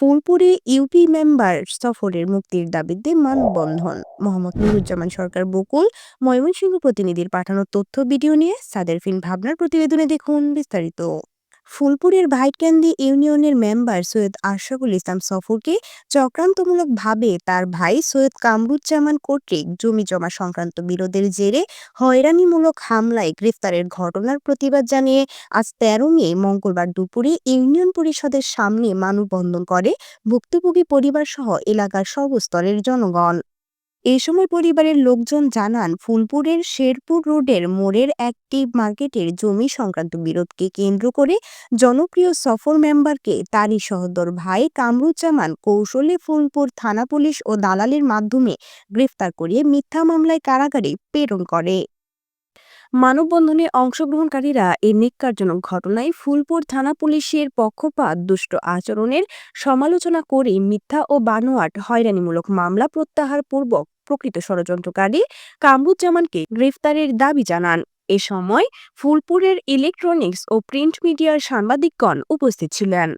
ফুলপুরে UP member সফরের মুক্তির দাবিতে মানববন্ধন মোহাম্মদ নুরুজ্জামান সরকার বকুল, ময়মনসিংহ প্রতিনিধির পাঠানো তথ্য, ভিডিও নিয়ে সাদের ফিন ভাবনার প্রতিবেদনে দেখুন বিস্তারিত। ফুলপুরের ভাইটক্যান্দি ইউনিয়নের মেম্বার সৈয়দ আশরাফুল ইসলাম সফরকে চক্রান্তমূলকভাবে তার ভাই সৈয়দ কামরুজ্জামান কর্তৃক জমি জমা সংক্রান্ত বিরোধের জেরে হয়রানিমূলক হামলায় গ্রেফতারের ঘটনার প্রতিবাদ জানিয়ে আজ তেরো মে মঙ্গলবার দুপুরে ইউনিয়ন পরিষদের সামনে মানববন্ধন করে ভুক্তভোগী পরিবারসহ এলাকার সর্বস্তরের জনগণ। এ সময় পরিবারের লোকজন জানান, ফুলপুরের শেরপুর রোডের মোড়ের একটি মার্কেটের জমি সংক্রান্ত বিরোধকে কেন্দ্র করে জনপ্রিয় সফর মেম্বারকে তারই সহদর ভাই কামরুজ্জামান কৌশলে ফুলপুর থানা পুলিশ ও দালালের মাধ্যমে গ্রেফতার করিয়ে মিথ্যা মামলায় কারাগারে প্রেরণ করে। মানববন্ধনে অংশগ্রহণকারীরা এই নিকারজনক ঘটনায় ফুলপুর থানা পুলিশের পক্ষপাত দুষ্ট আচরণের সমালোচনা করে মিথ্যা ও বানোয়াট হয়রানিমূলক মামলা প্রত্যাহার পূর্বক প্রকৃত ষড়যন্ত্রকারী কামরুজ্জামানকে গ্রেফতারের দাবি জানান। এ সময় ফুলপুরের ইলেকট্রনিক্স ও প্রিন্ট মিডিয়ার সাংবাদিকগণ উপস্থিত ছিলেন।